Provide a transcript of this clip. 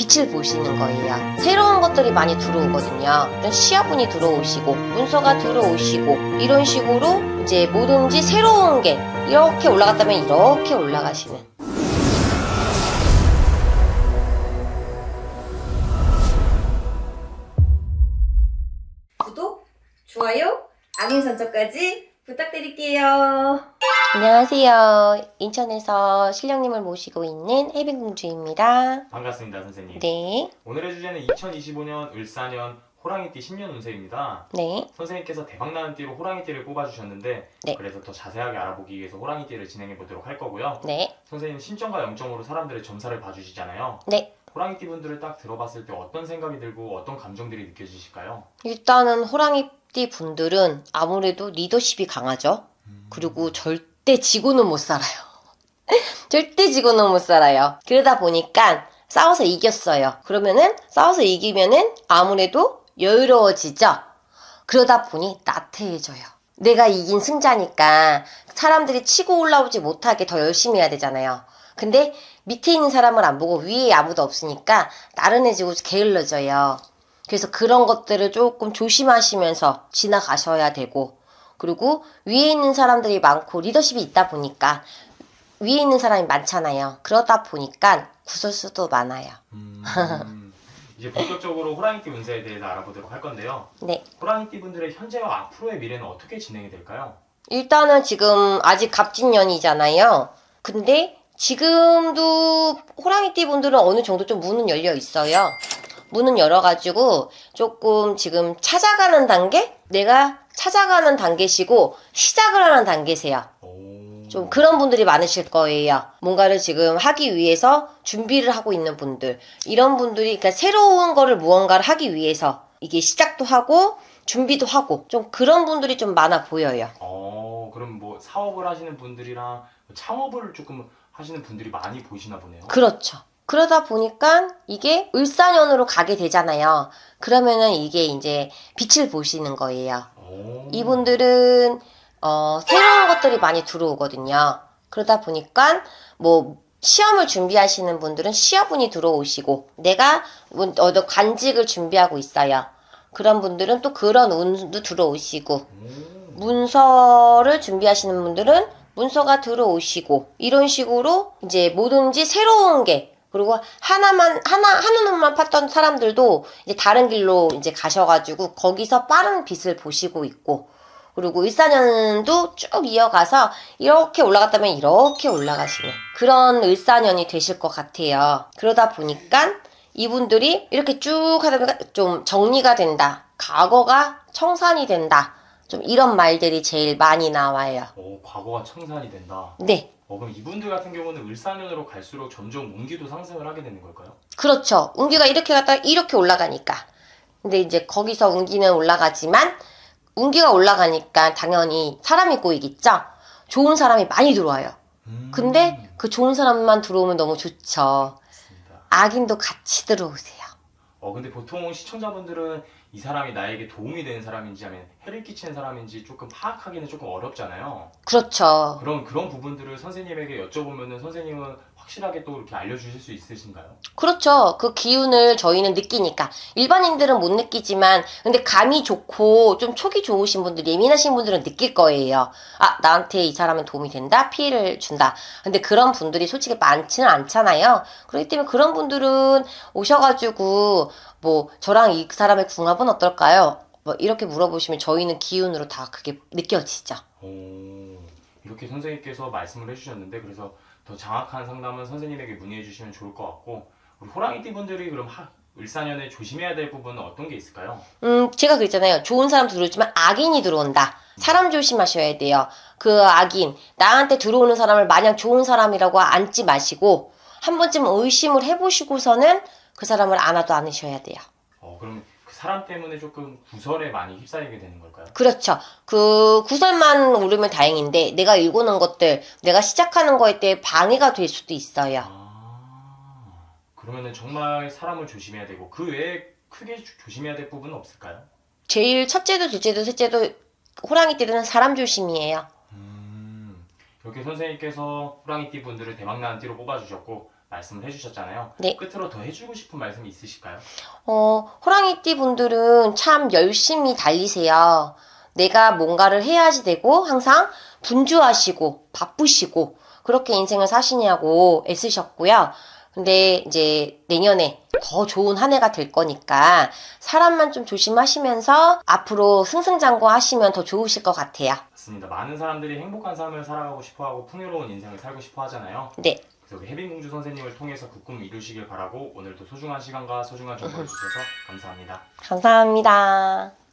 빛을 보시는 거예요. 새로운 것들이 많이 들어오거든요. 이런 시아분이 들어오시고 문서가 들어오시고 이런 식으로 이제 뭐든지 새로운 게 이렇게 올라갔다면 이렇게 올라가시는 구독, 좋아요, 알림 설정까지 부탁드릴게요. 안녕하세요. 인천에서 신령님을 모시고 있는 혜빈공주입니다. 반갑습니다, 선생님. 네, 오늘의 주제는 2025년 을사년 호랑이띠 10년 운세입니다. 네, 선생님께서 대박나는 띠로 호랑이띠를 뽑아주셨는데 네. 그래서 더 자세하게 알아보기 위해서 호랑이띠를 진행해 보도록 할 거고요. 네, 선생님 신점과 영점으로 사람들의 점사를 봐주시잖아요. 네. 호랑이띠 분들을 딱 들어봤을 때 어떤 생각이 들고 어떤 감정들이 느껴지실까요? 일단은 호랑이 띠 분들은 아무래도 리더십이 강하죠. 그리고 절대 지고는 못 살아요. 절대 지고는 못 살아요. 그러다 보니까 싸워서 이겼어요. 그러면은 싸워서 이기면은 아무래도 여유로워지죠. 그러다 보니 나태해져요. 내가 이긴 승자니까 사람들이 치고 올라오지 못하게 더 열심히 해야 되잖아요. 근데 밑에 있는 사람을 안 보고 위에 아무도 없으니까 나른해지고 게을러져요. 그래서 그런 것들을 조금 조심하시면서 지나가셔야 되고 그리고 위에 있는 사람들이 많고 리더십이 있다 보니까 위에 있는 사람이 많잖아요. 그러다 보니까 구설수도 많아요. 음, 이제 본격적으로 호랑이띠 운세에 대해서 알아보도록 할 건데요. 네. 호랑이띠 분들의 현재와 앞으로의 미래는 어떻게 진행이 될까요? 일단은 지금 아직 갑진년이잖아요. 근데 지금도 호랑이띠 분들은 어느 정도 좀 문은 열려 있어요. 문은 열어가지고 조금 지금 찾아가는 단계? 내가 찾아가는 단계시고 시작을 하는 단계세요. 오. 좀 그런 분들이 많으실 거예요. 뭔가를 지금 하기 위해서 준비를 하고 있는 분들. 이런 분들이, 그러니까 새로운 거를 무언가를 하기 위해서 이게 시작도 하고 준비도 하고 좀 그런 분들이 좀 많아 보여요. 어, 그럼 뭐 사업을 하시는 분들이랑 창업을 조금 하시는 분들이 많이 보이시나 보네요. 그렇죠. 그러다 보니까 이게 을사년으로 가게 되잖아요. 그러면은 이게 이제 빛을 보시는 거예요. 오. 이분들은 어, 새로운 것들이 많이 들어오거든요. 그러다 보니까 뭐 시험을 준비하시는 분들은 시험운이 들어오시고 내가 문- 어떤 관직을 준비하고 있어요. 그런 분들은 또 그런 운도 들어오시고 오. 문서를 준비하시는 분들은 문서가 들어오시고 이런 식으로 이제 뭐든지 새로운 게 그리고 하나만 하나 한 눈만 팠던 사람들도 이제 다른 길로 이제 가셔가지고 거기서 빠른 빛을 보시고 있고 그리고 일사년도 쭉 이어가서 이렇게 올라갔다면 이렇게 올라가시는 그런 일사년이 되실 것 같아요. 그러다 보니까 이분들이 이렇게 쭉 하다 보니까 좀 정리가 된다. 과거가 청산이 된다. 좀 이런 말들이 제일 많이 나와요. 오, 과거가 청산이 된다. 네. 어, 그럼 이분들 같은 경우는 을사년으로 갈수록 점점 운기도 상승을 하게 되는 걸까요? 그렇죠. 운기가 이렇게 갔다가 이렇게 올라가니까. 근데 이제 거기서 운기는 올라가지만 운기가 올라가니까 당연히 사람이 꼬이겠죠? 좋은 사람이 많이 들어와요. 음. 근데 그 좋은 사람만 들어오면 너무 좋죠. 맞습니다. 악인도 같이 들어오세요. 어, 근데 보통 시청자분들은 이 사람이 나에게 도움이 되는 사람인지 아니면 해를 끼치는 사람인지 조금 파악하기는 조금 어렵잖아요. 그렇죠. 그런 그런 부분들을 선생님에게 여쭤보면은 선생님은 확실하게 또 이렇게 알려주실 수 있으신가요? 그렇죠. 그 기운을 저희는 느끼니까. 일반인들은 못 느끼지만, 근데 감이 좋고, 좀 촉이 좋으신 분들, 예민하신 분들은 느낄 거예요. 아, 나한테 이 사람은 도움이 된다? 피해를 준다. 근데 그런 분들이 솔직히 많지는 않잖아요. 그렇기 때문에 그런 분들은 오셔가지고, 뭐, 저랑 이 사람의 궁합 은 어떨까요? 뭐, 이렇게 물어보시면 저희는 기운으로 다 그게 느껴지죠. 오, 이렇게 선생님께서 말씀을 해주셨는데 그래서 더 장악한 상담은 선생님에게 문의해 주시면 좋을 것 같고 우리 호랑이띠 분들이 그럼 하, 을사년에 조심해야 될 부분은 어떤 게 있을까요? 음, 제가 그랬잖아요. 좋은 사람 들어오지만 악인이 들어온다. 사람 조심하셔야 돼요. 그 악인, 나한테 들어오는 사람을 마냥 좋은 사람이라고 앉지 마시고, 한 번쯤 의심을 해보시고서는 그 사람을 안아도 않으셔야 돼요. 어, 그럼 그 사람 때문에 조금 구설에 많이 휩싸이게 되는 걸까요? 그렇죠. 그 구설만 오르면 다행인데, 내가 읽어놓은 것들, 내가 시작하는 거에 대해 방해가 될 수도 있어요. 아, 그러면은 정말 사람을 조심해야 되고 그 외에 크게 조- 조심해야 될 부분은 없을까요? 제일 첫째도, 둘째도, 셋째도 호랑이 띠들은 사람 조심이에요. 음, 이렇게 선생님께서 호랑이띠 분들을 대박나는 띠로 뽑아주셨고 말씀을 해주셨잖아요. 네. 끝으로 더 해주고 싶은 말씀이 있으실까요? 어, 호랑이띠 분들은 참 열심히 달리세요. 내가 뭔가를 해야지 되고 항상 분주하시고 바쁘시고 그렇게 인생을 사시냐고 애쓰셨고요. 근데 이제 내년에 더 좋은 한 해가 될 거니까 사람만 좀 조심하시면서 앞으로 승승장구 하시면 더 좋으실 것 같아요. 맞습니다. 많은 사람들이 행복한 삶을 살아가고 싶어하고 풍요로운 인생을 살고 싶어 하잖아요. 네. 우리 혜빈공주 선생님을 통해서 그 꿈 이루시길 바라고 오늘도 소중한 시간과 소중한 정보를 주셔서 감사합니다. 감사합니다.